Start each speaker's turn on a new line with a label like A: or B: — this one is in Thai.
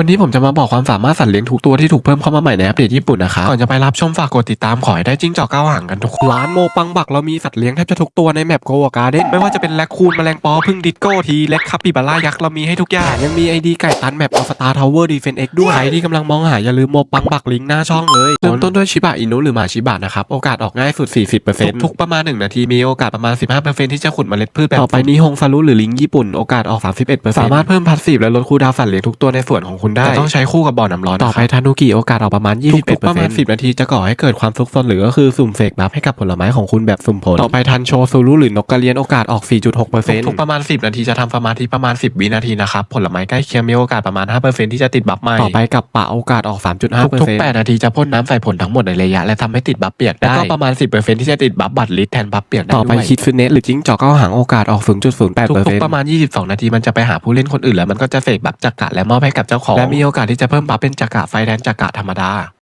A: วันนี้ผมจะมาบอกความสามารถสัตว์เลี้ยงทุกตัวที่ถูกเพิ่มเข้ามาใหม่ในอัปเดตญี่ปุ่นนะคะก่อนจะไปรับชมฝากกดติดตามขอให้ได้จิ้งจอกเก้าหางกันทุกคนร้านโมปังบักเรามีสัตว์เลี้ยงแทบจะทุกตัวในแมปโกวการ์เด้นไม่ว่าจะเป็นแรคคูนแมลงปอพึ่งดิสโก้ทีเล็กคับปิบาร่ายักษ์เรามีให้ทุกอย่างยังมีไอดีไก่ตันแมปออสตาทาวเวอร์ดีเฟนเอ็กด้วยใครที่กำลังมองหาอย่าลืมโมปังบักลิงก์หน้าช่องเลยเริ่มต้นด้วยชิบะอินุหรือหมาชิบะนะครับโอกาสออกง่ายสุด 40%ทุกๆประมาณ 1 นาทีมีโอกาสประมาณ 15%ที่จะขุดเมล็ดพืชแบบต่อไปนี้ฮงฟารุหรือลิงญี่ปุ่นโอกาสออก 31%สามารถเพิ่มพัสซีฟและลดคูลดาวน์สัตว์เลี้ยงทุกตัวในส่วนของคุณได้แต่ต้องใช้คู่กับบ่อน้ำร้อนต่อไปทานุกิโอกาสออกประมาณ21%ประมาณ10นาทีจะก่อให้เกิดความซุกซนหรือก็คือสุ่มเสกบัฟให้กับผลไม้ของคุณแบบสุ่มผล ต่อไปทันโชซูรุหรือนกกระเรียนโอกาสออก 4.6%ทุกๆประมาณ 10 นาทีจะทำสมาธิประมาณ 10 วินาทีนะครับผลไม้ใกล้เคียงมีโอกาสประมาณ 5%ที่จะติดบัฟใหม่ต่อไปกับปะโอกาสออก 3.5%ทุกๆ8นาทีจะพ่นน้ำใส่ผลทั้งหมดในระยะ และทำให้ติดบัฟเปียกได้แล้วก็ประมาณ 10%ที่จะติดบัฟบัตรลิสแทนบัฟเปียกได้ต่อไปคิดฟิตเนสหรือจิ้งจอกก็หางโอกาสออก 0.08%ทุกๆประมาณ 22 นาทีมันจะไปหาผู้เล่นคนอื่นแล้วมันก็จะเสกบัฟจักระและมอบให้กับเจ้าของและมีโอกาสที่จะเพิ่มบัฟเป็นจักระไฟแดนจักระธรรมดา